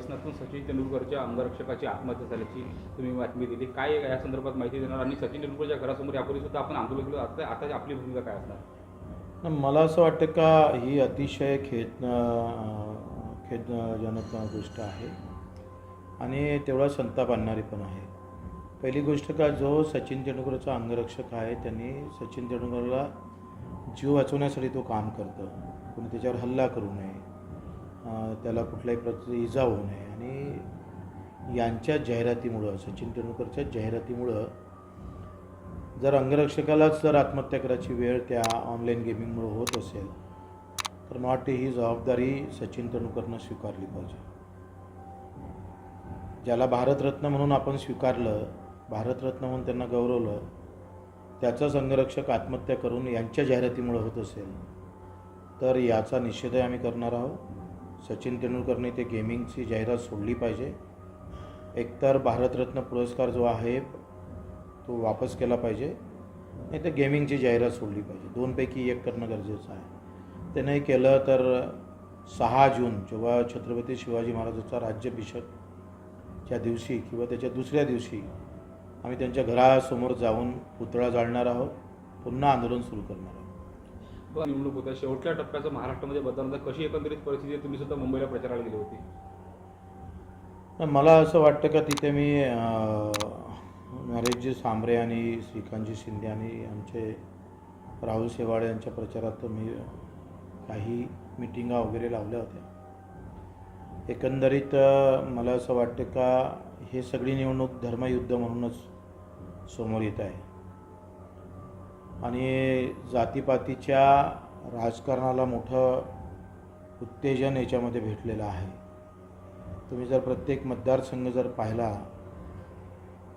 व्यसनातून सचिन तेंडुलकरच्या अंगरक्षकाची आत्महत्या झाल्याची तुम्ही बातमी दिली. काय या संदर्भात माहिती देणार? आणि सचिन तेंडुलकरच्या घरासमोर यापूर्वी सुद्धा आपण आंदोलन केलं. आता आता आपली भूमिका काय असणार? मला असं वाटतं का ही अतिशय खेद खेदजनक गोष्ट आहे. आणि तेवढा संताप आणणारी पण आहे. पहिली गोष्ट का जो सचिन तेंडुलकरचा अंगरक्षक आहे त्यांनी सचिन तेंडुलकरला जीव वाचवण्यासाठी तो काम करतं. कोणी त्याच्यावर हल्ला करू नये. त्याला कुठल्याही प्रकारची इजा होऊ नये. आणि यांच्या जाहिरातीमुळं सचिन तेंडुलकरच्या जाहिरातीमुळं जर अंगरक्षकालाच जर आत्महत्या करायची वेळ त्या ऑनलाईन गेमिंगमुळं होत असेल तर मला वाटते ही जबाबदारी सचिन तेंडुलकरनं स्वीकारली पाहिजे. ज्याला भारतरत्न म्हणून आपण स्वीकारलं भारतरत्न म्हणून त्यांना गौरवलं त्याचा अंगरक्षक आत्महत्या करून यांच्या जाहिरातीमुळे होत असेल तर याचा निषेधही आम्ही करणार आहोत. सचिन तेंडुलकरने ते गेमिंगची जाहिरात सोडली पाहिजे. एकतर भारतरत्न पुरस्कार जो आहे तो वापस केला पाहिजे. नाही तर गेमिंगची जाहिरात सोडली पाहिजे. दोनपैकी एक करणं गरजेचं आहे. ते नाही केलं तर सहा जून जेव्हा छत्रपती शिवाजी महाराजांचा राज्याभिषेकच्या दिवशी किंवा त्याच्या दुसऱ्या दिवशी आम्ही त्यांच्या घरासमोर जाऊन पुतळा जाळणार आहोत. पुन्हा आंदोलन सुरू करणार आहोत. निवडणूक होत्या शेवटच्या टप्प्याचं महाराष्ट्रामध्ये बदलणार कशी एकंदरीत परिस्थिती आहे? तुम्ही सुद्धा मुंबईला प्रचाराला गेली होती. तर मला असं वाटतं का तिथे मी नरेशजी सांबरे आणि श्रीकांतजी शिंदे आणि आमचे राहुल शेवाळे यांच्या प्रचारात मी काही मिटिंगा वगैरे लावल्या होत्या. एकंदरीत मला असं वाटतं का हे सगळी निवडणूक धर्मयुद्ध म्हणूनच समोर येत आहे. आणि जातीपातीच्या राजकारणाला मोठं उत्तेजन याच्यामध्ये भेटलेलं आहे. तुम्ही जर प्रत्येक मतदारसंघ जर पाहिला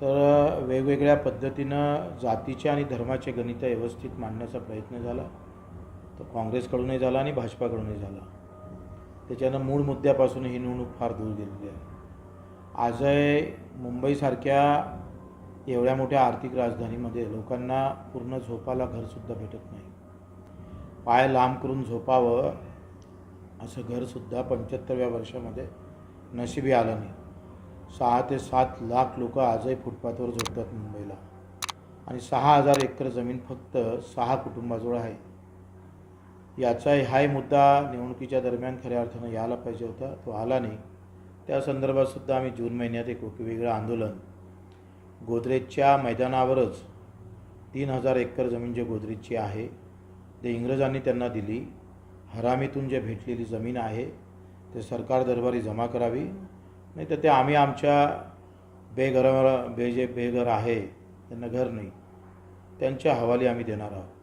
तर वेगवेगळ्या पद्धतीनं जातीचे आणि धर्माचे गणित व्यवस्थित मांडण्याचा प्रयत्न झाला. तर काँग्रेसकडूनही झाला आणि भाजपाकडूनही झाला. त्याच्यानं मूळ मुद्द्यापासून ही निवडणूक फार दूर गेलेली आहे. आजही मुंबईसारख्या एवढ्या मोठ्या आर्थिक राजधानीमध्ये लोकांना पूर्ण झोपाला घरसुद्धा भेटत नाही. पाय लांब करून झोपावं असं घरसुद्धा पंच्याहत्तरव्या वर्षामध्ये नशिबी आलं नाही. सहा ते सात लाख लोक आजही फुटपाथवर झोपतात मुंबईला. आणि सहा हजार एकर जमीन फक्त सहा कुटुंबाजवळ आहे. याचा हाही मुद्दा निवडणुकीच्या दरम्यान खऱ्या अर्थानं यायला पाहिजे होता तो आला नाही. त्या संदर्भातसुद्धा आम्ही जून महिन्यात एक वेगळं आंदोलन गोदरेजच्या मैदानावरच तीन हजार एकर जमीन जे गोदरेजची आहे ते इंग्रजांनी त्यांना दिली. हरामीतून जे भेटलेली जमीन आहे ते सरकार दरबारी जमा करावी. नाही तर ते आम्ही आमच्या बेघरावर बे जे बेघर आहे त्यांना घर नाही. त्यांच्या हवाली आम्ही देणार आहोत.